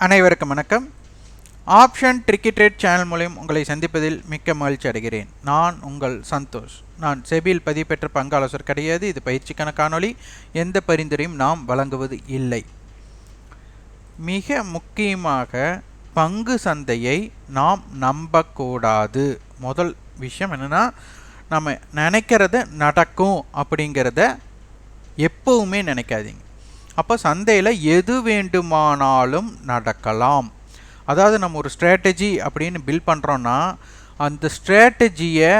அனைவருக்கும் வணக்கம். Option tricky trade channel மூலம் உங்களை சந்திப்பதில் மிக்க மகிழ்ச்சி அடைகிறேன். நான் உங்கள் சந்தோஷ். நான் செபியில் பதிவு பெற்ற பங்காலோசர் கிடையாது. இது பயிற்சிக்கான காணொளி. எந்த பரிந்துரையும் நாம் வழங்குவது இல்லை. மிக முக்கியமாக பங்கு சந்தையை நாம் நம்பக்கூடாது. முதல் விஷயம் என்னென்னா நம்ம நினைக்கிறத நடக்கும் அப்படிங்கிறத எப்பவுமே நினைக்காதீங்க. அப்போ சந்தையில் எது வேண்டுமானாலும் நடக்கலாம். அதாவது நம்ம ஒரு ஸ்ட்ராட்டஜி அப்படின்னு பில் பண்ணுறோன்னா அந்த ஸ்ட்ராட்டஜியை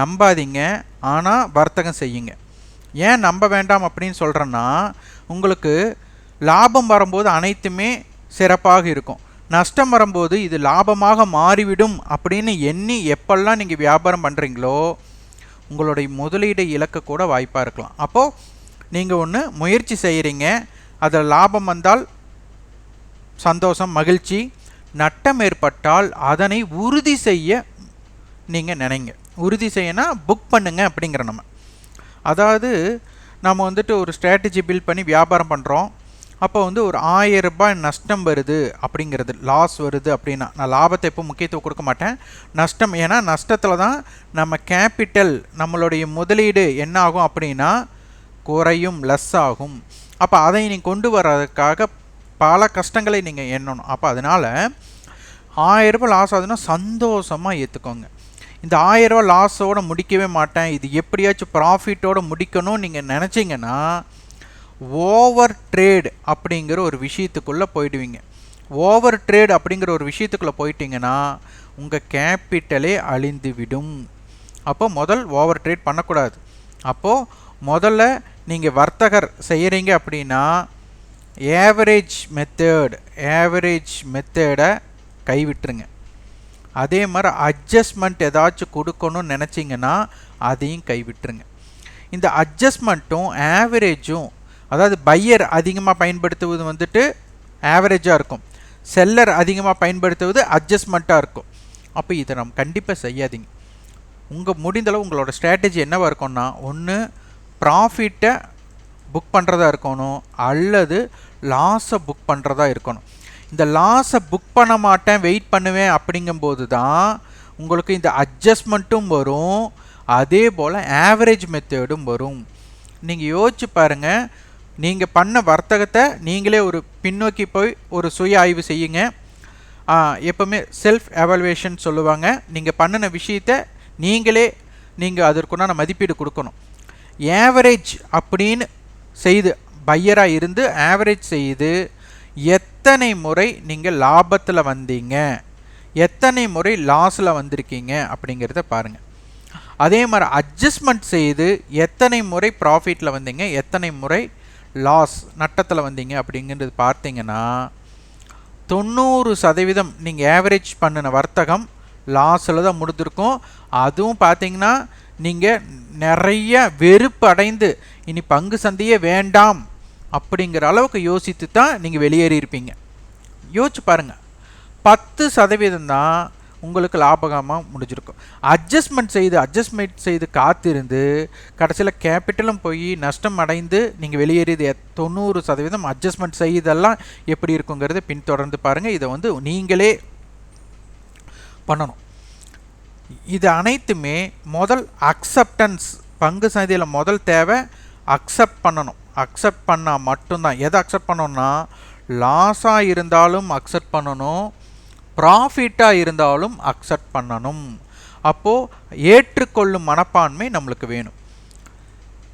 நம்பாதீங்க ஆனால் வர்த்தகம் செய்யுங்க. ஏன் நம்ப வேண்டாம் அப்படின்னு சொல்கிறேன்னா உங்களுக்கு லாபம் வரும்போது அனைத்துமே சிறப்பாக இருக்கும். நஷ்டம் வரும்போது இது லாபமாக மாறிவிடும் அப்படின்னு எண்ணி எப்பெல்லாம் நீங்கள் வியாபாரம் பண்ணுறீங்களோ உங்களுடைய முதலீடு இழக்க கூட வாய்ப்பாக இருக்கலாம். அப்போது நீங்கள் ஒன்று முயற்சி செய்கிறீங்க அதில் லாபம் வந்தால் சந்தோஷம் மகிழ்ச்சி. நட்டம் ஏற்பட்டால் அதனை உறுதி செய்ய நீங்கள் நினைங்க. உறுதி செய்யனா புக் பண்ணுங்க அப்படிங்கிற நம்ம. அதாவது நம்ம வந்துட்டு ஒரு ஸ்ட்ராட்டஜி பில்ட் பண்ணி வியாபாரம் பண்ணுறோம் அப்போ வந்து ஒரு ஆயிரம் ரூபாய் நஷ்டம் வருது அப்படிங்கிறது லாஸ் வருது அப்படின்னா நான் லாபத்தை எப்போ முக்கியத்துவம் கொடுக்க மாட்டேன். நஷ்டம் ஏன்னா நஷ்டத்தில் தான் நம்ம கேபிட்டல் நம்மளுடைய முதலீடு என்ன ஆகும் அப்படின்னா குறையும் லெஸ் ஆகும். அப்போ அதை நீங்கள் கொண்டு வர்றதுக்காக பல கஷ்டங்களை நீங்கள் எண்ணணும். அப்போ அதனால் ஆயிரரூபா லாஸ் ஆகுதுன்னா சந்தோஷமாக ஏற்றுக்கோங்க இந்த ஆயிரரூபா லாஸோடு முடிக்கவே மாட்டேன். இது எப்படியாச்சும் ப்ராஃபிட்டோடு முடிக்கணும்னு நீங்கள் நினச்சிங்கன்னா ஓவர் ட்ரேடு அப்படிங்கிற ஒரு விஷயத்துக்குள்ளே போயிடுவீங்க. ஓவர் ட்ரேட் அப்படிங்கிற ஒரு விஷயத்துக்குள்ளே போயிட்டீங்கன்னா உங்கள் கேபிட்டலே அழிந்து விடும் அப்போ முதல் ஓவர் ட்ரேட் பண்ணக்கூடாது. அப்போது முதல்ல நீங்கள் வர்த்தகர் செய்கிறீங்க அப்படின்னா ஏவரேஜ் மெத்தட் ஏவரேஜ் மெத்தேடை கைவிட்டுருங்க. அதே மாதிரி அட்ஜஸ்ட்மெண்ட் ஏதாச்சும் கொடுக்கணும்னு நினச்சிங்கன்னா அதையும் கைவிட்டுருங்க. இந்த அட்ஜஸ்ட்மெண்ட்டும் ஆவரேஜும் அதாவது பையர் அதிகமாக பயன்படுத்துவது வந்துட்டு ஆவரேஜாக இருக்கும். செல்லர் அதிகமாக பயன்படுத்துவது அட்ஜஸ்ட்மெண்ட்டாக இருக்கும். அப்போ இதை நம்ம கண்டிப்பாக செய்யாதீங்க. உங்கள் முடிந்தளவு உங்களோட ஸ்ட்ராட்டஜி என்னவாக இருக்கும்னா ஒன்று ப்ராஃபிட்டை புக் பண்ணுறதா இருக்கணும் அல்லது லாஸை புக் பண்ணுறதா இருக்கணும். இந்த லாஸை புக் பண்ண மாட்டேன் வெயிட் பண்ணுவேன் அப்படிங்கும்போது தான் உங்களுக்கு இந்த அட்ஜஸ்ட்மெண்ட்டும் வரும் அதே போல் ஆவரேஜ் மெத்தேடும் வரும். நீங்கள் யோசிச்சு பாருங்கள் நீங்கள் பண்ண வர்த்தகத்தை நீங்களே ஒரு பின்னோக்கி போய் ஒரு சுய ஆய்வு செய்யுங்க. எப்போவுமே செல்ஃப் எவல்வேஷன் சொல்லுவாங்க. நீங்கள் பண்ணின விஷயத்த நீங்களே நீங்கள் அதற்குண்டான மதிப்பீடு கொடுக்கணும். ஏவரேஜ் அப்படின்னு செய்து பையராக இருந்து ஆவரேஜ் செய்து எத்தனை முறை நீங்கள் லாபத்தில் வந்தீங்க? எத்தனை முறை லாஸில் வந்திருக்கீங்க? அப்படிங்கிறத பாருங்கள் அதே மாதிரி அட்ஜஸ்ட்மெண்ட் செய்து எத்தனை முறை ப்ராஃபிட்டில் வந்தீங்க? எத்தனை முறை லாஸ் நட்டத்தில் வந்தீங்க? அப்படிங்கிறது பார்த்தீங்கன்னா தொண்ணூறு சதவீதம் நீங்கள் ஆவரேஜ் பண்ணின வர்த்தகம் லாஸில் தான் முடிஞ்சிருக்கும். அதுவும் பார்த்தீங்கன்னா நீங்கள் நிறைய வெறுப்பு அடைந்து இனி பங்கு சந்தையே வேண்டாம் அப்படிங்கிற அளவுக்கு யோசித்து தான் நீங்கள் வெளியேறியிருப்பீங்க யோசிச்சு பாருங்கள் பத்து சதவீதம் தான் உங்களுக்கு லாபகமாக முடிஞ்சிருக்கும். அட்ஜஸ்ட்மெண்ட் செய்து அட்ஜஸ்ட்மெண்ட் செய்து காத்திருந்து கடைசியில் கேபிட்டலும் போய் நஷ்டம் அடைந்து நீங்கள் வெளியேறியது தொண்ணூறு சதவீதம் அட்ஜஸ்ட்மெண்ட் செய்தெல்லாம் எப்படி இருக்குங்கிறத பின்தொடர்ந்து பாருங்கள் இதை வந்து நீங்களே பண்ணணும். இது அனைத்துமே முதல் அக்செப்டன்ஸ் பங்கு சந்தையில் முதல் தேவை அக்செப்ட் பண்ணணும். அக்செப்ட் பண்ணால் மட்டும்தான். எதை அக்செப்ட் பண்ணணும்னா லாஸாக இருந்தாலும் அக்செப்ட் பண்ணணும். ப்ராஃபிட்டாக இருந்தாலும் அக்செப்ட் பண்ணணும். அப்போது ஏற்றுக்கொள்ளும் மனப்பான்மை நம்மளுக்கு வேணும்.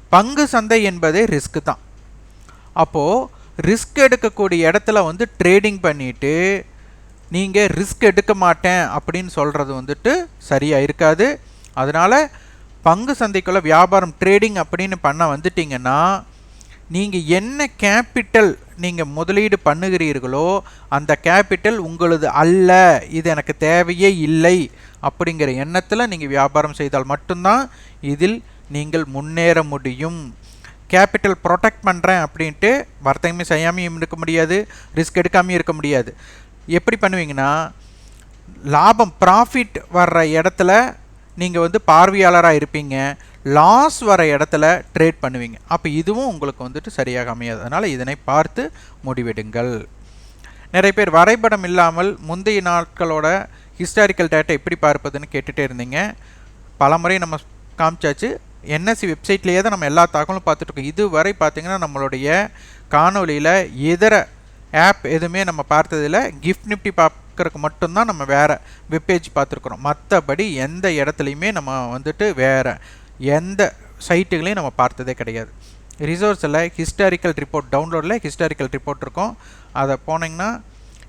பங்கு சந்தை என்பதே ரிஸ்க்கு தான். அப்போது ரிஸ்க் எடுக்கக்கூடிய இடத்துல வந்து ட்ரேடிங் பண்ணிவிட்டு நீங்கள் ரிஸ்க் எடுக்க மாட்டேன் அப்படின்னு சொல்கிறது வந்துட்டு சரியாக இருக்காது. அதனால் பங்கு சந்தைக்குள்ளே வியாபாரம் ட்ரேடிங் அப்படின்னு பண்ண வந்துட்டிங்கன்னா நீங்கள் என்ன கேபிட்டல் நீங்கள் முதலீடு பண்ணுகிறீர்களோ அந்த கேபிட்டல் உங்களது அல்ல இது எனக்கு தேவையே இல்லை அப்படிங்கிற எண்ணத்தில் நீங்கள் வியாபாரம் செய்தால் மட்டும்தான் இதில் நீங்கள் முன்னேற முடியும். கேபிட்டல் ப்ரொடெக்ட் பண்ணுறேன் அப்படின்ட்டு வர்த்தகமே செய்யாமையும் இருக்க முடியாது ரிஸ்க் எடுக்காமையும் இருக்க முடியாது. எப்படி பண்ணுவீங்கன்னா லாபம் ப்ராஃபிட் வர்ற இடத்துல நீங்கள் வந்து பார்வையாளராக இருப்பீங்க. லாஸ் வர இடத்துல ட்ரேட் பண்ணுவீங்க. அப்போ இதுவும் உங்களுக்கு வந்துட்டு சரியாக அமையாது. அதனால் இதனை பார்த்து முடிவெடுங்கள். நிறைய பேர் வரைபடம் இல்லாமல் முந்தைய நாட்களோட ஹிஸ்டாரிக்கல் டேட்டா எப்படி பார்ப்பதுன்னு கேட்டுகிட்டே இருந்தீங்க. பலமுறை நம்ம காமிச்சாச்சு. என்எஸ்சி வெப்சைட்லேயே தான் நம்ம எல்லா தகவலும் பார்த்துட்ருக்கோம் இதுவரை பார்த்திங்கன்னா நம்மளுடைய காணொலியில் இதர ஆப் எதுவுமே நம்ம பார்த்ததில்ல. கிஃப்ட் நிஃப்டி பார்க்குறக்கு மட்டும்தான் நம்ம வேறு வெப்பேஜ் பார்த்துருக்குறோம். மற்றபடி எந்த இடத்துலையுமே நம்ம வந்துட்டு வேறு எந்த சைட்டுகளையும் நம்ம பார்த்ததே கிடையாது. ரிசோர்ஸில் ஹிஸ்டாரிக்கல் ரிப்போர்ட் டவுன்லோடில் ஹிஸ்டாரிக்கல் ரிப்போர்ட் இருக்கும். அதை போனீங்கன்னா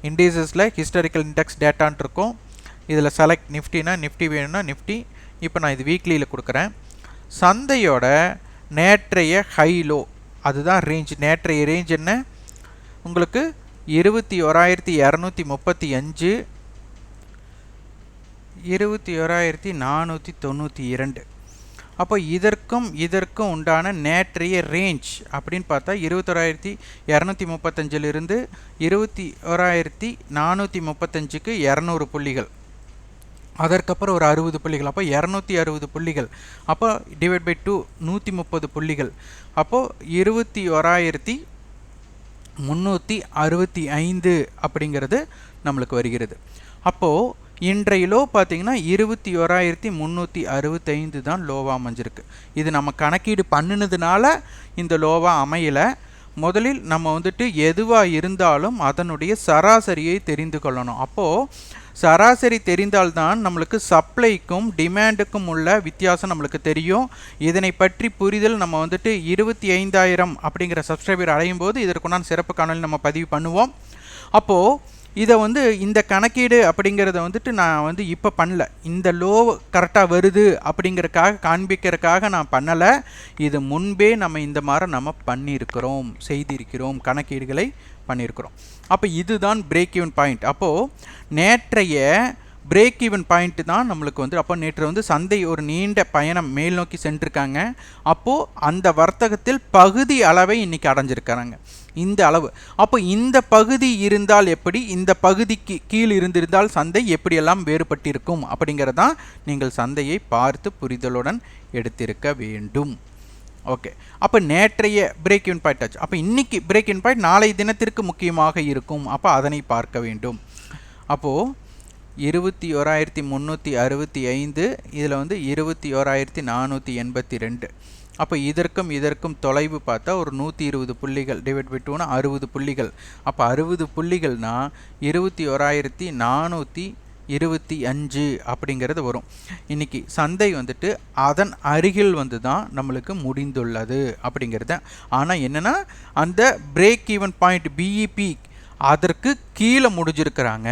இண்டீசஸில் ஹிஸ்டாரிக்கல் இண்டெக்ஸ் டேட்டான் இருக்கும். இதில் செலக்ட் நிஃப்டினா நிஃப்டி வேணும்னா நிஃப்டி இப்போ நான் இது வீக்லியில் கொடுக்குறேன். சந்தையோட நேற்றைய ஹை லோ அதுதான் ரேஞ்ச் நேற்றைய ரேஞ்ச் என்ன? உங்களுக்கு இருபத்தி ஓராயிரத்தி இரநூத்தி முப்பத்தி அஞ்சு இருபத்தி ஓராயிரத்தி நானூற்றி தொண்ணூற்றி இரண்டு. அப்போ இதற்கும் இதற்கும் உண்டான நேற்றைய ரேஞ்ச் அப்படின்னு பார்த்தா இருபத்தொராயிரத்தி இரநூத்தி முப்பத்தஞ்சிலிருந்து இருபத்தி ஓராயிரத்தி நானூற்றி முப்பத்தஞ்சுக்கு இரநூறு புள்ளிகள். அதற்கப்புறம் ஒரு அறுபது புள்ளிகள். அப்போ இரநூத்தி அறுபது புள்ளிகள். அப்போ டிவைட் பை டூ நூற்றி முப்பது புள்ளிகள். அப்போது இருபத்தி ஓராயிரத்தி முந்நூற்றி அறுபத்தி ஐந்து அப்படிங்கிறது நம்மளுக்கு வருகிறது. அப்போது இன்றையிலோ பார்த்தீங்கன்னா இருபத்தி ஓராயிரத்தி முந்நூற்றி அறுபத்தைந்து தான் லோவாக அமைஞ்சிருக்கு. இது நம்ம கணக்கீடு பண்ணினதுனால இந்த லோவாக அமையலை. முதலில் நம்ம வந்துட்டு எதுவாக இருந்தாலும் அதனுடைய சராசரியை தெரிந்து கொள்ளணும். அப்போது சராசரி தெரிந்தால்தான் நம்மளுக்கு சப்ளைக்கும் டிமாண்டுக்கும் உள்ள வித்தியாசம் நம்மளுக்கு தெரியும். இதனை பற்றி புரிதல் நம்ம வந்துட்டு இருபத்தி ஐந்தாயிரம் அப்படிங்கிற சப்ஸ்கிரைபர் அடையும் போது இதற்குண்டான சிறப்பு காணொலி நம்ம பதிவு பண்ணுவோம். அப்போது இதை வந்து இந்த கணக்கீடு அப்படிங்கிறத வந்துட்டு நான் வந்து இப்போ பண்ணல. இந்த லோ கரெக்டாக வருது அப்படிங்கிறக்காக காண்பிக்கிறதுக்காக நான் பண்ணலை. இது முன்பே நம்ம இந்த மாதிரி நம்ம பண்ணியிருக்கிறோம் செய்திருக்கிறோம் கணக்கீடுகளை பண்ணியிருக்கிறோம் அப்போ இதுதான் பிரேக் ஈவன் பாயிண்ட் அப்போது நேற்றைய பிரேக் ஈவன் பாயிண்ட்டு தான் நம்மளுக்கு வந்து அப்போ நேற்று வந்து சந்தை ஒரு நீண்ட பயணம் மேல் நோக்கி சென்றிருக்காங்க. அப்போது அந்த வர்த்தகத்தில் பகுதி அளவை இன்றைக்கி அடைஞ்சிருக்கிறாங்க. இந்த அளவு. அப்போ இந்த பகுதி இருந்தால் எப்படி இந்த பகுதிக்கு கீழ் இருந்திருந்தால் சந்தை எப்படியெல்லாம் வேறுபட்டிருக்கும் அப்படிங்கிறதான் நீங்கள் சந்தையை பார்த்து புரிதலுடன் எடுத்திருக்க வேண்டும். ஓகே அப்போ நேற்றைய பிரேக் இன் பாயிண்ட் ஆச்சு. அப்போ இன்றைக்கி பிரேக் இன் பாயிண்ட் நாளை தினத்திற்கு முக்கியமாக இருக்கும். அப்போ அதனை பார்க்க வேண்டும். அப்போது இருபத்தி ஓராயிரத்தி முந்நூற்றி அறுபத்தி ஐந்து இதில் வந்து இருபத்தி ஓராயிரத்தி நானூற்றி எண்பத்தி ரெண்டு. அப்போ இதற்கும் இதற்கும் தொலைவு பார்த்தா ஒரு நூற்றி இருபது புள்ளிகள் டிவைட் பை டூனா அறுபது புள்ளிகள். அப்போ அறுபது புள்ளிகள்னால் இருபத்தி ஓராயிரத்தி நானூற்றி இருபத்தி அஞ்சு அப்படிங்கிறது வரும். இன்றைக்கி சந்தை வந்துட்டு அதன் அருகில் வந்து தான் நம்மளுக்கு முடிந்துள்ளது அப்படிங்கிறது. ஆனால் என்னென்னா அந்த பிரேக் ஈவன் பாயிண்ட் பிஇபி அதற்கு கீழே முடிஞ்சிருக்கிறாங்க.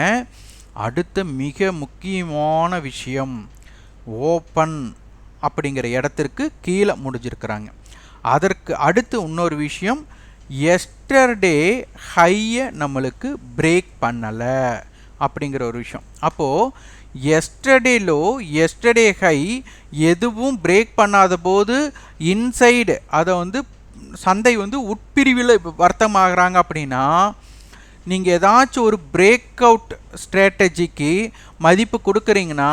அடுத்த மிக முக்கியமான விஷயம் ஓப்பன் அப்படிங்கிற இடத்திற்கு கீழே முடிஞ்சிருக்கிறாங்க. அதற்கு அடுத்து இன்னொரு விஷயம் எஸ்டர்டே ஹையை நம்மளுக்கு பிரேக் பண்ணலை. அப்படிங்கிற ஒரு விஷயம். அப்போது எஸ்டர்டே லோ எஸ்டர்டே ஹை எதுவும் பிரேக் பண்ணாத போது இன்சைடு அதை வந்து சந்தை வந்து உட்பிரிவில் வர்த்தமாகறாங்க அப்படின்னா நீங்கள் ஏதாச்சும் ஒரு பிரேக் அவுட் ஸ்ட்ராட்டஜிக்கு மதிப்பு கொடுக்குறீங்கன்னா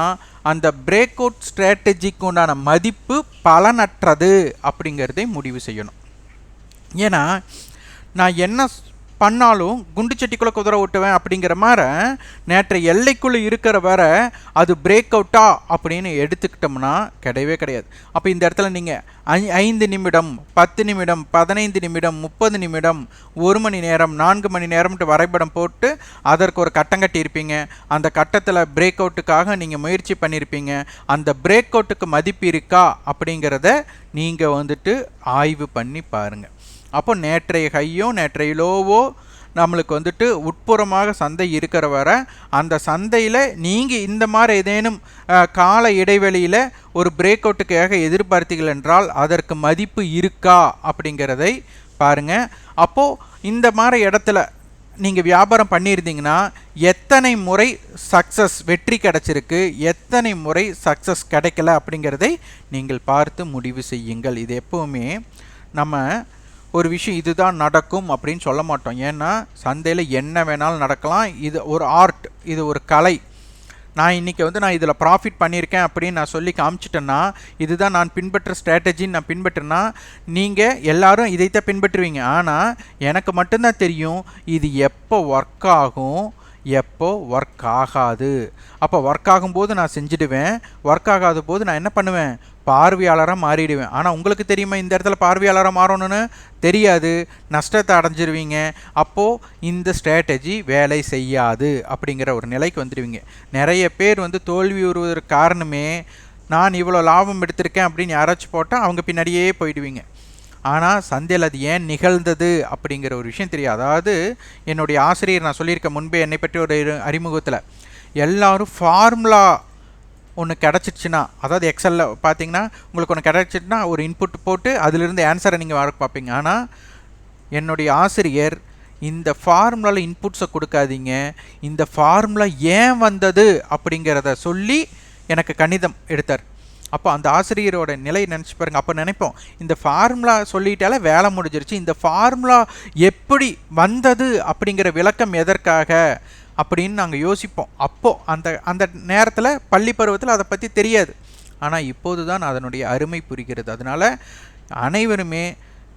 அந்த பிரேக் அவுட் ஸ்ட்ராட்டஜிக்கு உண்டான மதிப்பு பலனற்றது அப்படிங்கிறதை முடிவு செய்யணும். ஏன்னா நான் என்ன பண்ணாலும் குண்டு சட்டிக்குள்ளே குதிரை ஓட்டுவேன் அப்படிங்கிற மாதிரி நேற்று எல்லைக்குள்ளே இருக்கிற வர அது பிரேக் அவுட்டா அப்படின்னு எடுத்துக்கிட்டோம்னா கிடையவே கிடையாது. அப்போ இந்த இடத்துல நீங்கள் ஐ ஐந்து நிமிடம் பத்து நிமிடம் பதினைந்து நிமிடம் முப்பது நிமிடம் ஒரு மணி நேரம் நான்கு மணி நேரம்ட்டு வரைபடம் போட்டு அதற்கு ஒரு கட்டம் கட்டியிருப்பீங்க அந்த கட்டத்தில் பிரேக் அவுட்டுக்காக நீங்கள் முயற்சி பண்ணியிருப்பீங்க அந்த பிரேக் அவுட்டுக்கு மதிப்பு இருக்கா அப்படிங்கிறத நீங்கள் வந்துட்டு ஆய்வு பண்ணி பாருங்கள் அப்போ நேற்றைய ஹையோ நேற்றைய லோவோ நம்மளுக்கு வந்துட்டு உட்புறமாக சந்தை இருக்கிற வர அந்த சந்தையில் நீங்கள் இந்த மாதிரி ஏதேனும் கால இடைவெளியில் ஒரு பிரேக் அவுட்டுக்காக எதிர்பார்த்தீர்கள் என்றால் அதற்கு மதிப்பு இருக்கா அப்படிங்கிறதை பாருங்கள் அப்போது இந்த மாதிரி இடத்துல நீங்கள் வியாபாரம் பண்ணியிருந்தீங்கன்னா எத்தனை முறை சக்ஸஸ் வெற்றி கிடச்சிருக்கு எத்தனை முறை சக்ஸஸ் கிடைக்கல அப்படிங்கிறதை நீங்கள் பார்த்து முடிவு செய்யுங்கள். இது எப்போவுமே நம்ம ஒரு விஷயம் இதுதான் நடக்கும் அப்படின்னு சொல்ல மாட்டோம். ஏன்னா சந்தையில் என்ன வேணாலும் நடக்கலாம். இது ஒரு ஆர்ட் இது ஒரு கலை. நான் இன்றைக்கி வந்து நான் இதில் ப்ராஃபிட் பண்ணியிருக்கேன் அப்படின்னு நான் சொல்லி காமிச்சிட்டேன்னா இதுதான் நான் பின்பற்ற ஸ்ட்ராட்டஜின்னு நான் பின்பற்றினா நீங்கள் எல்லோரும் இதைத்தான் பின்பற்றுவீங்க. ஆனால் எனக்கு மட்டும்தான் தெரியும் இது எப்போ ஒர்க் ஆகும் எப்போ ஒர்க் ஆகாது. அப்போ ஒர்க் ஆகும்போது நான் செஞ்சுடுவேன். ஒர்க் ஆகாத போது நான் என்ன பண்ணுவேன்? பார்வையாளராக மாறிடுவேன். ஆனால் உங்களுக்கு தெரியுமா இந்த இடத்துல பார்வையாளராக மாறணும்னு? தெரியாது. நஷ்டத்தை அடைஞ்சிருவீங்க. அப்போது இந்த ஸ்ட்ராட்டஜி வேலை செய்யாது அப்படிங்கிற ஒரு நிலைக்கு வந்துடுவீங்க. நிறைய பேர் வந்து தோல்வி உருவதற்கு காரணமே நான் இவ்வளோ லாபம் எடுத்திருக்கேன் அப்படின்னு யாராச்சும் போட்டால் அவங்க பின்னாடியே போயிடுவீங்க. ஆனால் சந்தையில் அது ஏன் நிகழ்ந்தது அப்படிங்கிற ஒரு விஷயம் தெரியும் அதாவது என்னுடைய ஆசிரியர் நான் சொல்லியிருக்கேன் முன்பே என்னை பற்றி ஒரு அறிமுகத்தில் எல்லோரும் ஃபார்முலா ஒன்று கிடச்சிடுச்சுன்னா அதாவது எக்ஸலில் பார்த்தீங்கன்னா உங்களுக்கு ஒன்று கிடச்சிட்டுனா ஒரு இன்புட் போட்டு அதிலிருந்து ஆன்சரை நீங்கள் வர பார்ப்பீங்க. ஆனால் என்னுடைய ஆசிரியர் இந்த ஃபார்முலாவில் இன்புட்ஸை கொடுக்காதீங்க. இந்த ஃபார்முலா ஏன் வந்தது அப்படிங்கிறத சொல்லி எனக்கு கணிதம் எடுத்தார். அப்போ அந்த ஆசிரியரோட நிலை நினச்சி பாருங்கள் அப்போ நினைப்போம் இந்த ஃபார்முலா சொல்லிட்டாலே வேலை முடிஞ்சிருச்சு. இந்த ஃபார்முலா எப்படி வந்தது அப்படிங்கிற விளக்கம் எதற்காக? அப்படின்னு நாங்கள் யோசிப்போம். அப்போது அந்த அந்த நேரத்தில் பள்ளி பருவத்தில் அதை பற்றி தெரியாது. ஆனால் இப்போது தான் அதனுடைய அருமை புரிகிறது. அதனால் அனைவருமே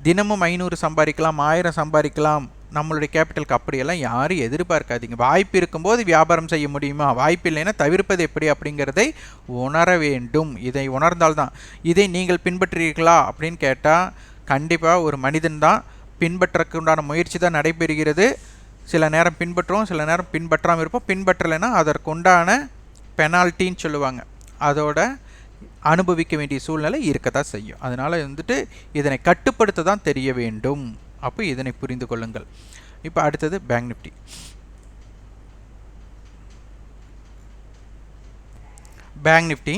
தினமும் ஐநூறு சம்பாதிக்கலாம் ஆயிரம் சம்பாதிக்கலாம். நம்மளுடைய கேபிட்டலுக்கு அப்படியெல்லாம் யாரும் எதிர்பார்க்காதீங்க. வாய்ப்பு இருக்கும்போது வியாபாரம் செய்ய முடியுமா? வாய்ப்பு இல்லைன்னா தவிர்ப்பது எப்படி அப்படிங்கிறதை உணர வேண்டும். இதை உணர்ந்தால்தான். இதை நீங்கள் பின்பற்றுறீர்களா அப்படின்னு கேட்டால் கண்டிப்பாக ஒரு மனிதன் தான் பின்பற்றக்குண்டான முயற்சி தான் நடைபெறுகிறது. சில நேரம் பின்பற்றுவோம் சில நேரம் பின்பற்றாமல் இருப்போம். பின்பற்றலைன்னா அதற்குண்டான பெனால்ட்டின்னு சொல்லுவாங்க. அதோட அனுபவிக்க வேண்டிய சூழ்நிலை இருக்க தான் செய்யும். அதனால் வந்துட்டு இதனை கட்டுப்படுத்த தான் தெரிய வேண்டும். அப்போ இதனை புரிந்து கொள்ளுங்கள். இப்போ அடுத்தது bank Nifty bank Nifty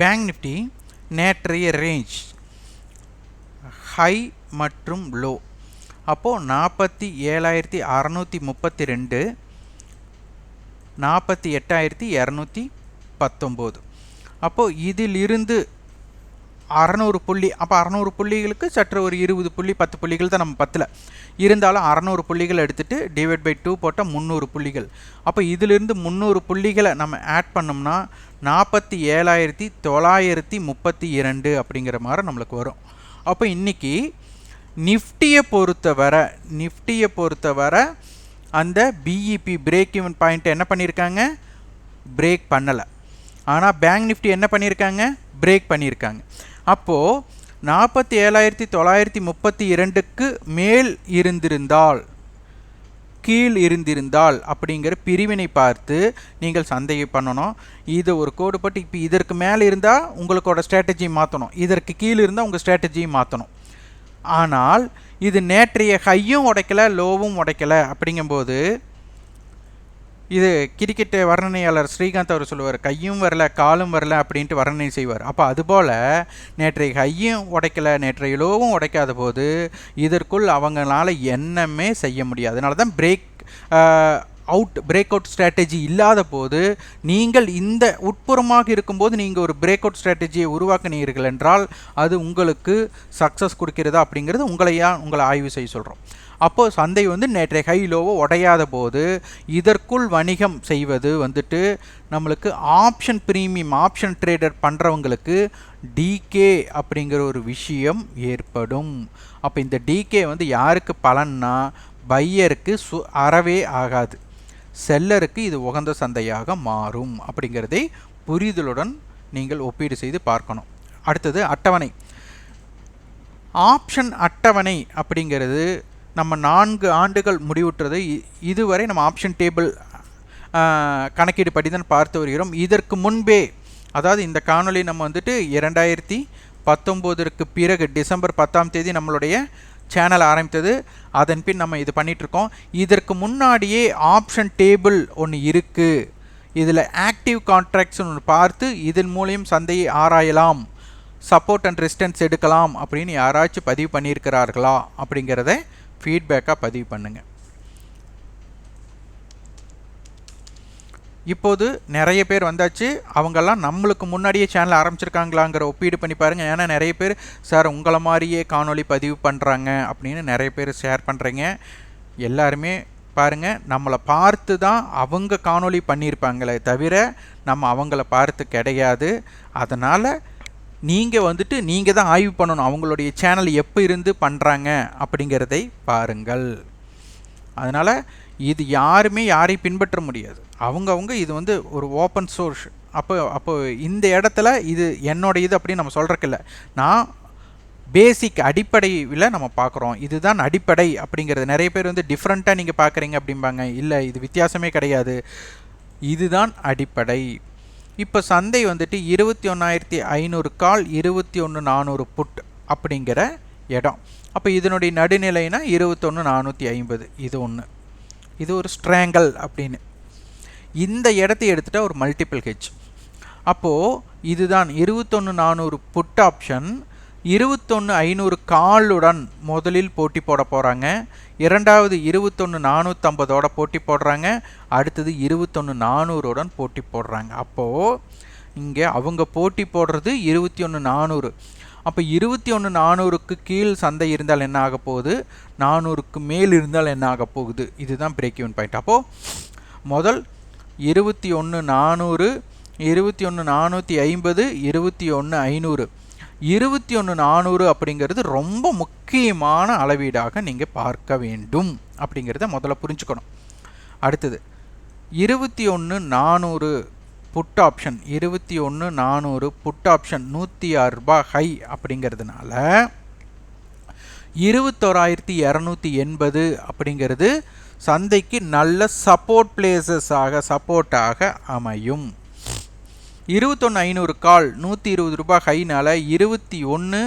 bank Nifty நேற்றைய ரேஞ்ச் ஹை மற்றும் லோ அப்போது நாற்பத்தி ஏழாயிரத்தி அறநூற்றி முப்பத்தி ரெண்டு நாற்பத்தி எட்டாயிரத்தி இரநூத்தி பத்தொம்போது. அப்போது இதிலிருந்து அறநூறு புள்ளி அப்போ அறநூறு புள்ளிகளுக்கு சற்று ஒரு இருபது புள்ளி பத்து புள்ளிகள் தான் நம்ம பத்தில். இருந்தாலும் அறநூறு புள்ளிகள் எடுத்துகிட்டு டிவைட் பை டூ போட்டால் முந்நூறு புள்ளிகள். அப்போ இதிலிருந்து முந்நூறு புள்ளிகளை நம்ம ஆட் பண்ணோம்னா நாற்பத்தி ஏழாயிரத்தி தொள்ளாயிரத்தி முப்பத்தி இரண்டு அப்படிங்கிற மாதிரி நம்மளுக்கு வரும். அப்போ இன்றைக்கி நிஃப்டியை பொறுத்தவரை நிஃப்டியை பொறுத்தவரை அந்த பிஇபி பிரேக் ஈவன் பாயிண்ட் என்ன பண்ணியிருக்காங்க? பிரேக் பண்ணலை. ஆனால் பேங்க் நிஃப்டி என்ன பண்ணியிருக்காங்க? பிரேக் பண்ணியிருக்காங்க. அப்போது நாற்பத்தி ஏழாயிரத்தி தொள்ளாயிரத்தி முப்பத்தி இரண்டுக்கு மேல் இருந்திருந்தால் கீழ் இருந்திருந்தால் அப்படிங்கிற பிரிவினை பார்த்து நீங்கள் சந்தையை பண்ணணும். இது ஒரு கோடு பட்டு இப்போ இதற்கு மேலே இருந்தால் உங்களுக்கோட ஸ்ட்ராட்டஜியை மாற்றணும் இதற்கு கீழே இருந்தால் உங்கள் ஸ்ட்ராட்டஜியை மாற்றணும் ஆனால் இது நேற்றைய ஹையும் உடைக்கலை லோவும் உடைக்கலை அப்படிங்கும்போது இது கிரிக்கெட் வர்ணனையாளர் ஸ்ரீகாந்த் அவர் சொல்லுவார் கையும் வரல காலும் வரல அப்படின்ட்டு வர்ணனை செய்வார். அப்போ அதுபோல் நேற்றைய கையும் உடைக்கலை நேற்றைய லோவும் உடைக்காத போது இதற்குள் அவங்களால என்னமே செய்ய முடியாது. அதனால தான் break out break out strategy இல்லாத போது நீங்கள் இந்த உட்புறமாக இருக்கும்போது நீங்கள் ஒரு பிரேக் அவுட் ஸ்ட்ராட்டஜியை உருவாக்கினீர்கள் என்றால் அது உங்களுக்கு சக்ஸஸ் கொடுக்கிறதா அப்படிங்கிறது உங்களையா உங்களை ஆய்வு செய்ய சொல்கிறோம் அப்போது சந்தை வந்து நேற்றைய ஹை லோவோ உடையாத போது இதற்குள் வணிகம் செய்வது வந்துட்டு நம்மளுக்கு ஆப்ஷன் ப்ரீமியம் ஆப்ஷன் ட்ரேடர் பண்ணுறவங்களுக்கு டிகே அப்படிங்கிற ஒரு விஷயம் ஏற்படும். அப்போ இந்த டிகே வந்து யாருக்கு பலன்னா பையருக்கு சு அறவே ஆகாது. செல்லருக்கு இது உகந்த சந்தையாக மாறும் அப்படிங்கிறதை புரிதலுடன் நீங்கள் ஒப்பீடு செய்து பார்க்கணும். அடுத்தது அட்டவணை. ஆப்ஷன் அட்டவணை அப்படிங்கிறது நம்ம நான்கு ஆண்டுகள் முடிவுற்றது. இதுவரை நம்ம ஆப்ஷன் டேபிள் கணக்கீடு படி தான் பார்த்து வருகிறோம். இதற்கு முன்பே அதாவது இந்த காணொலி நம்ம வந்துட்டு இரண்டாயிரத்தி பத்தொம்போதற்கு பிறகு டிசம்பர் பத்தாம் தேதி நம்மளுடைய சேனல் ஆரம்பித்தது. அதன் பின் நம்ம இது பண்ணிகிட்ருக்கோம் இதற்கு முன்னாடியே ஆப்ஷன் டேபிள் ஒன்று இருக்குது இதில் ஆக்டிவ் கான்ட்ராக்ட்ஸ் ஒன்று பார்த்து இதன் மூலியம் சந்தையை ஆராயலாம். சப்போர்ட் அண்ட் ரெசிஸ்டன்ஸ் எடுக்கலாம் அப்படின்னு யாராச்சும் பதிவு பண்ணியிருக்கிறார்களா அப்படிங்கிறத ஃபீட்பேக்காக பதிவு பண்ணுங்கள் இப்போது நிறைய பேர் வந்தாச்சு. அவங்கெல்லாம் நம்மளுக்கு முன்னாடியே சேனல் ஆரம்பிச்சிருக்காங்களாங்கிற ஒப்பீடு பண்ணி பாருங்கள் ஏன்னா நிறைய பேர் சார் உங்களை மாதிரியே காணொளி பதிவு பண்ணுறாங்க அப்படின்னு நிறைய பேர் ஷேர் பண்ணுறீங்க எல்லாருமே பாருங்கள் நம்மளை பார்த்து தான் அவங்க காணொளி பண்ணியிருப்பாங்களே தவிர நம்ம அவங்கள பார்த்து கிடையாது. அதனால் நீங்கள் வந்துட்டு நீங்கள் தான் ஆய்வு பண்ணணும். அவங்களுடைய சேனல் எப்போ இருந்து பண்ணுறாங்க அப்படிங்கிறதை பாருங்கள். அதனால் இது யாருமே யாரையும் பின்பற்ற முடியாது. அவங்கவுங்க இது வந்து ஒரு ஓப்பன் சோர்ஸ் அப்போ அப்போ இந்த இடத்துல இது என்னோட இது அப்படின்னு நம்ம சொல்கிறக்கில்ல நான் பேசிக் அடிப்படையில் நம்ம பார்க்குறோம். இதுதான் அடிப்படை அப்படிங்கிறது. நிறைய பேர் வந்து டிஃப்ரெண்ட்டாக நீங்கள் பார்க்குறீங்க அப்படிம்பாங்க. இல்லை இது வித்தியாசமே கிடையாது. இதுதான் அடிப்படை. இப்போ சந்தை வந்துட்டு இருபத்தி ஒன்றாயிரத்தி ஐநூறு கால் இருபத்தி ஒன்று நானூறு புட் அப்படிங்கிற இடம். அப்போ இதனுடைய நடுநிலைனா இருபத்தொன்று நானூற்றி ஐம்பது. இது ஒன்று இது ஒரு ஸ்ட்ராங்கல் அப்படின்னு. இந்த இடத்தை எடுத்துகிட்டா ஒரு மல்டிபிள் ஹெச் அப்போது இதுதான் இருபத்தொன்று நானூறு புட் ஆப்ஷன் இருபத்தொன்று ஐநூறு காலுடன் முதலில் போட்டி போட போகிறாங்க இரண்டாவது இருபத்தொன்று நானூற்றம்பதோட போட்டி போடுறாங்க. அடுத்தது இருபத்தொன்று நானூறுடன் போட்டி போடுறாங்க. அப்போது இங்கே அவங்க போட்டி போடுறது இருபத்தி ஒன்று நானூறு. அப்போ இருபத்தி ஒன்று நானூறுக்கு கீழ் சந்தை இருந்தால் என்ன ஆக போகுது? நானூறுக்கு மேல் இருந்தால் என்ன ஆக போகுது? இதுதான் பிரேக் ஈவன் பாயிண்ட் அப்போது முதல் இருபத்தி ஒன்று நானூறு இருபத்தி ஒன்று நானூற்றி ஐம்பது இருபத்தி ஒன்று ஐநூறு. இருபத்தி ஒன்று நானூறு அப்படிங்கிறது ரொம்ப முக்கியமான அளவீடாக நீங்கள் பார்க்க வேண்டும் அப்படிங்கிறத முதல்ல புரிஞ்சுக்கணும். அடுத்தது இருபத்தி ஒன்று நானூறு புட் ஆப்ஷன் இருபத்தி ஒன்று நானூறு புட் ஆப்ஷன் நூற்றி ஆறு ரூபாய் ஹை அப்படிங்கிறதுனால இருபத்தோராயிரத்தி இரநூத்தி எண்பது அப்படிங்கிறது சந்தைக்கு நல்ல சப்போர்ட் பிளேசஸாக சப்போர்ட்டாக அமையும். இருபத்தொன்று ஐநூறு கால் நூற்றி இருபது ரூபாய் ஹைனால் இருபத்தி ஒன்று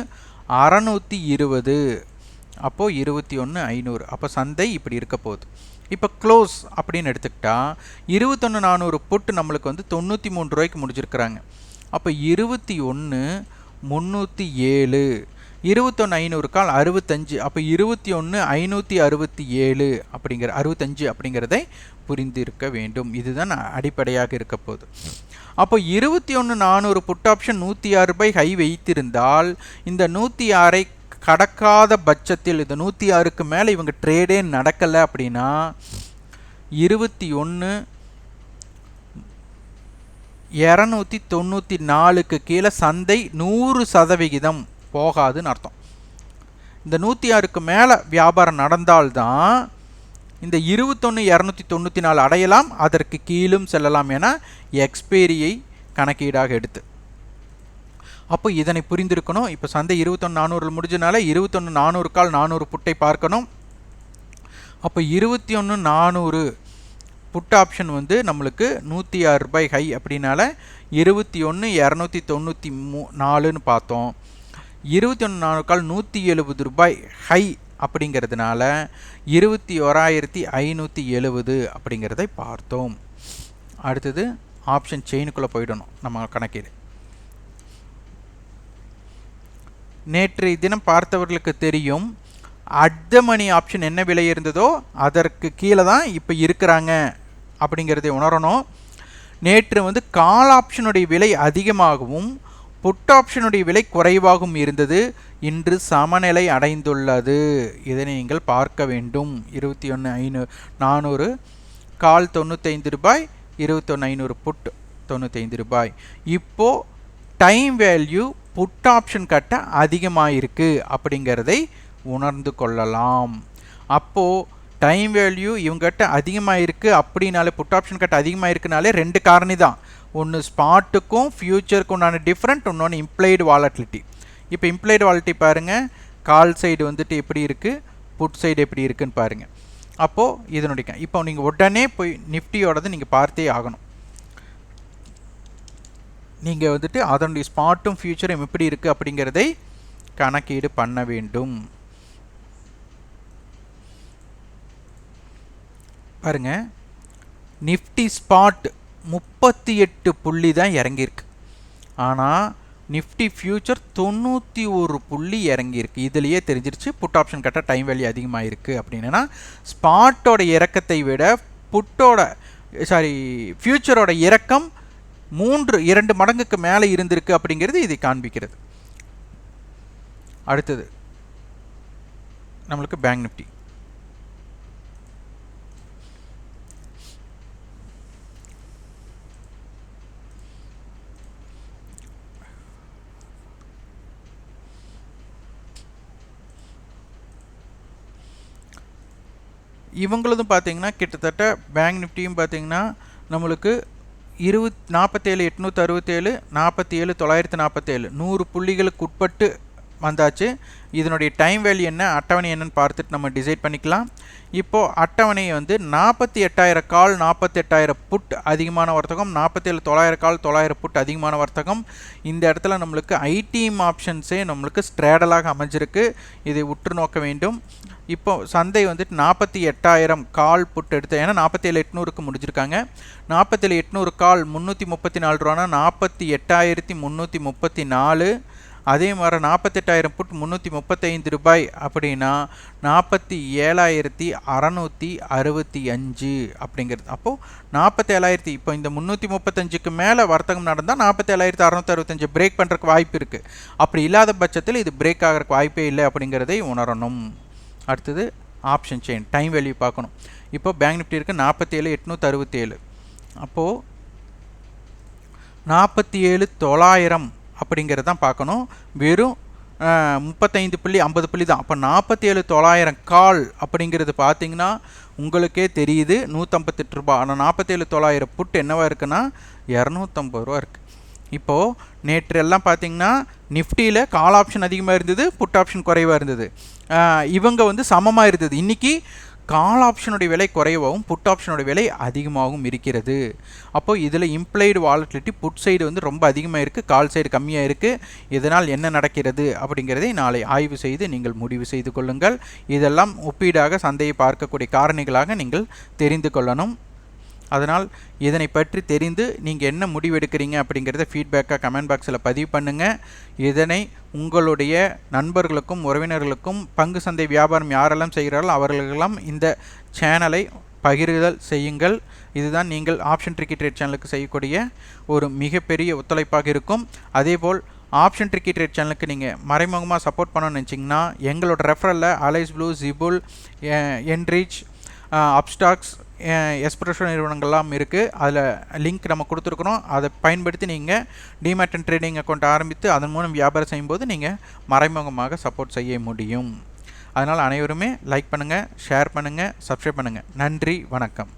அறநூற்றி இருபது. அப்போது இருபத்தி ஒன்று ஐநூறு. அப்போ சந்தை இப்படி இருக்க போகுது. இப்போ க்ளோஸ் அப்படின்னு எடுத்துக்கிட்டால் இருபத்தொன்று நானூறு புட்டு நம்மளுக்கு வந்து தொண்ணூற்றி மூணு ரூபாய்க்கு முடிச்சிருக்கிறாங்க அப்போ இருபத்தி ஒன்று முந்நூற்றி ஏழு. இருபத்தொன்று ஐநூறு கால் அறுபத்தஞ்சு. அப்போ இருபத்தி ஒன்று ஐநூற்றி அறுபத்தி ஏழு அப்படிங்கிற அறுபத்தஞ்சு அப்படிங்கிறதை புரிந்திருக்க வேண்டும். இதுதான் அடிப்படையாக இருக்க போகுது. அப்போ இருபத்தி ஒன்று நானூறு புட் ஆப்ஷன் நூற்றி ஆறு ரூபாய் ஹை வைத்திருந்தால் இந்த நூற்றி ஆறை கடக்காத பட்சத்தில் இந்த நூற்றி ஆறுக்கு மேலே இவங்க ட்ரேடே நடக்கலை அப்படின்னா இருபத்தி ஒன்று இரநூத்தி தொண்ணூற்றி நாலுக்கு கீழே சந்தை நூறு சதவிகிதம் போகாதுன்னு அர்த்தம். இந்த நூற்றி ஆறுக்கு மேலே வியாபாரம் நடந்தால்தான் இந்த இருபத்தொன்று இரநூத்தி தொண்ணூற்றி நாலு அடையலாம் அதற்கு கீழும் செல்லலாம் என எக்ஸ்பைரியை கணக்கீடாக எடுத்து. அப்போ இதனை புரிந்திருக்கணும். இப்போ சந்தை இருபத்தொன்று நானூறில் முடிஞ்சனால இருபத்தொன்று நானூறு கால் நானூறு புட்டை பார்க்கணும். அப்போ இருபத்தி ஒன்று நானூறு புட் ஆப்ஷன் வந்து நம்மளுக்கு நூற்றி ஆறு ரூபாய் ஹை அப்படின்னால இருபத்தி ஒன்று இரநூத்தி தொண்ணூற்றி மூ நாலுன்னு பார்த்தோம். இருபத்தி ஒன்று நானூறு கால் நூற்றி எழுபது ரூபாய் ஹை அப்படிங்கிறதுனால இருபத்தி ஓராயிரத்தி ஐநூற்றி எழுபது அப்படிங்கிறதை பார்த்தோம். அடுத்தது ஆப்ஷன் செயினுக்குள்ளே போயிடணும் நம்ம கணக்கீடு. நேற்றைய தினம் பார்த்தவர்களுக்கு தெரியும் அட் மணி ஆப்ஷன் என்ன விலை இருந்ததோ அதற்கு கீழே தான் இப்போ இருக்கிறாங்க அப்படிங்கிறதை உணரணும். நேற்று வந்து கால் ஆப்ஷனுடைய விலை அதிகமாகவும் புட் ஆப்ஷனுடைய விலை குறைவாகவும் இருந்தது. இன்று சமநிலை அடைந்துள்ளது. இதை நீங்கள் பார்க்க வேண்டும். இருபத்தி ஒன்று ஐநூறு நானூறு கால் தொண்ணூத்தைந்து ரூபாய் இருபத்தொன்று ஐநூறு புட் தொண்ணூத்தைந்து ரூபாய். இப்போது டைம் வேல்யூ புட் ஆப்ஷன் கட்ட அதிகமாக இருக்குது அப்படிங்கிறதை உணர்ந்து கொள்ளலாம். அப்போது டைம் வேல்யூ இவங்ககிட்ட அதிகமாக இருக்குது அப்படின்னாலே புட் ஆப்ஷன் கட்ட அதிகமாக இருக்குனாலே ரெண்டு காரணி தான். ஒன்று ஸ்பாட்டுக்கும் ஃப்யூச்சருக்கும் உண்டான டிஃப்ரெண்ட் இன்னொன்று இம்ப்ளைடு வாலட்டிலிட்டி. இப்போ இம்ப்ளைடு வாலட்டி பாருங்கள் கால் சைடு வந்துட்டு எப்படி இருக்குது புட் சைடு எப்படி இருக்குன்னு பாருங்கள் அப்போது இதனுடைய இப்போ நீங்கள் உடனே போய் நிஃப்டியோடது நீங்கள் பார்த்தே ஆகணும். நீங்கள் வந்துட்டு அதனுடைய ஸ்பாட்டும் ஃபியூச்சரும் எப்படி இருக்குது அப்படிங்கிறதை கணக்கீடு பண்ண வேண்டும். பாருங்க. நிஃப்டி ஸ்பாட் முப்பத்தி எட்டு புள்ளி தான் இறங்கியிருக்கு. ஆனால் நிஃப்டி ஃபியூச்சர் தொண்ணூற்றி ஒரு புள்ளி இறங்கியிருக்கு. இதுலேயே தெரிஞ்சிருச்சு புட் ஆப்ஷன் கட்ட டைம் வேல்யூ அதிகமாக இருக்குது அப்படின்னா ஸ்பாட்டோட இறக்கத்தை விட புட்டோட சாரி ஃப்யூச்சரோட இறக்கம் மூன்று இரண்டு மடங்குக்கு மேலே இருந்திருக்கு அப்படிங்கிறது இதை காண்பிக்கிறது. அடுத்தது நம்மளுக்கு பேங்க் நிஃப்டி இவங்களதும் பார்த்தீங்கன்னா கிட்டத்தட்ட பேங்க் நிஃப்டியும் பார்த்தீங்கன்னா நம்மளுக்கு இருபத் நாற்பத்தேழு எட்நூற்றி அறுபத்தேழு நாற்பத்தி ஏழு தொள்ளாயிரத்து நாற்பத்தேழு நூறு புள்ளிகளுக்கு உட்பட்டு வந்தாச்சு. இதனுடைய டைம் வேல்யூ என்ன அட்டவணை என்னன்னு பார்த்துட்டு நம்ம டிசைட் பண்ணிக்கலாம். இப்போது அட்டவணை வந்து நாற்பத்தி எட்டாயிரம் கால் நாற்பத்தி எட்டாயிரம் புட் அதிகமான வர்த்தகம் நாற்பத்தேழு தொள்ளாயிரம் கால் தொள்ளாயிரம் புட் அதிகமான வர்த்தகம். இந்த இடத்துல நம்மளுக்கு ஐடிஎம் ஆப்ஷன்ஸே நம்மளுக்கு ஸ்ட்ராடலாக அமைஞ்சிருக்கு. இதை உற்று நோக்க வேண்டும். இப்போ சந்தை வந்துட்டு நாற்பத்தி எட்டாயிரம் கால் புட் எடுத்து ஏன்னா நாற்பத்தேழு எட்நூறுக்கு முடிஞ்சிருக்காங்க. நாற்பத்தேழு எட்நூறு கால் முந்நூற்றி முப்பத்தி நாலு ரூபானா நாற்பத்தி எட்டாயிரத்தி முந்நூற்றி முப்பத்தி நாலு. அதே மாதிரி நாற்பத்தெட்டாயிரம் புட் முந்நூற்றி முப்பத்தைந்து ரூபாய் அப்படின்னா நாற்பத்தி ஏழாயிரத்தி அறநூற்றி அறுபத்தி அஞ்சு அப்படிங்கிறது. அப்போது நாற்பத்தேழாயிரத்தி இப்போ இந்த முந்நூற்றி முப்பத்தஞ்சுக்கு மேலே வர்த்தகம் நடந்தால் நாற்பத்தேழாயிரத்தி அறநூற்றி அறுபத்தஞ்சு பிரேக் பண்ணுறதுக்கு வாய்ப்பு இருக்குது அப்படி இல்லாத பட்சத்தில் இது பிரேக் ஆகிறதுக்கு வாய்ப்பே இல்லை அப்படிங்கிறதை உணரணும். அடுத்தது ஆப்ஷன் செயின் டைம் வேல்யூ பார்க்கணும். இப்போ பேங்க் நிஃப்டி இருக்குது நாற்பத்தி ஏழு எட்நூற்றி அறுபத்தேழு. அப்போது நாற்பத்தி ஏழு தொள்ளாயிரம் அப்படிங்கிறது தான் பார்க்கணும். வெறும் முப்பத்தைந்து புள்ளி ஐம்பது புள்ளி தான். அப்போ நாற்பத்தி ஏழு தொள்ளாயிரம் கால் அப்படிங்கிறது பார்த்தீங்கன்னா உங்களுக்கே தெரியுது. நூற்றம்பத்தெட்டு ரூபா. ஆனால் நாற்பத்தேழு தொள்ளாயிரம் புட் என்னவாக இருக்குன்னா இரநூத்தம்பது ரூபா இருக்குது இப்போது நேற்று எல்லாம் பார்த்தீங்கன்னா நிஃப்டியில் கால் ஆப்ஷன் அதிகமாக இருந்தது புட் ஆப்ஷன் குறைவாக இருந்தது. இவங்க வந்து சமமாக இருந்தது. இன்றைக்கி கால் ஆப்ஷனுடைய விலை குறைவாகவும் புட் ஆப்ஷனுடைய விலை அதிகமாகவும் இருக்கிறது. அப்போது இதில் இம்ப்ளைடு வாலட்டிலிட்டி புட் சைடு வந்து ரொம்ப அதிகமாக இருக்குது கால் சைடு கம்மியாக இருக்குது இதனால் என்ன நடக்கிறது அப்படிங்கிறதை நாளை ஆய்வு செய்து நீங்கள் முடிவு செய்து கொள்ளுங்கள். இதெல்லாம் ஒப்பீடாக சந்தையை பார்க்கக்கூடிய காரணிகளாக நீங்கள் தெரிந்து கொள்ளணும். அதனால் இதனை பற்றி தெரிந்து நீங்கள் என்ன முடிவெடுக்கிறீங்க அப்படிங்கிறத ஃபீட்பேக்காக கமெண்ட் பாக்ஸில் பதிவு பண்ணுங்கள் இதனை உங்களுடைய நண்பர்களுக்கும் உறவினர்களுக்கும் பங்கு சந்தை வியாபாரம் யாரெல்லாம் செய்கிறார்களோ அவர்களுக்கெல்லாம் இந்த சேனலை பகிர்தல் செய்யுங்கள். இதுதான் நீங்கள் ஆப்ஷன் ட்ரிக்கி ட்ரேட் சேனலுக்கு செய்யக்கூடிய ஒரு மிகப்பெரிய ஒத்துழைப்பாக இருக்கும். அதேபோல் ஆப்ஷன் ட்ரிக்கி ட்ரேட் சேனலுக்கு நீங்கள் மறைமுகமாக சப்போர்ட் பண்ணணும்னு நினச்சிங்கன்னா எங்களோட ரெஃபரலில் அலைஸ் ப்ளூ ஜிபுல் என்ரிச் அப்ஸ்டாக்ஸ் எஸ்பிரஷோ நிறுவனங்கள்லாம் இருக்குது அதில் லிங்க் நம்ம கொடுத்துருக்குறோம் அதை பயன்படுத்தி நீங்கள் டிமேட் அண்ட் ட்ரேடிங் அக்கௌண்ட் ஆரம்பித்து அதன் மூலம் வியாபாரம் செய்யும்போது நீங்கள் மறைமுகமாக சப்போர்ட் செய்ய முடியும். அதனால் அனைவருமே லைக் பண்ணுங்கள் ஷேர் பண்ணுங்கள் சப்ஸ்கிரைப் பண்ணுங்கள் நன்றி வணக்கம்.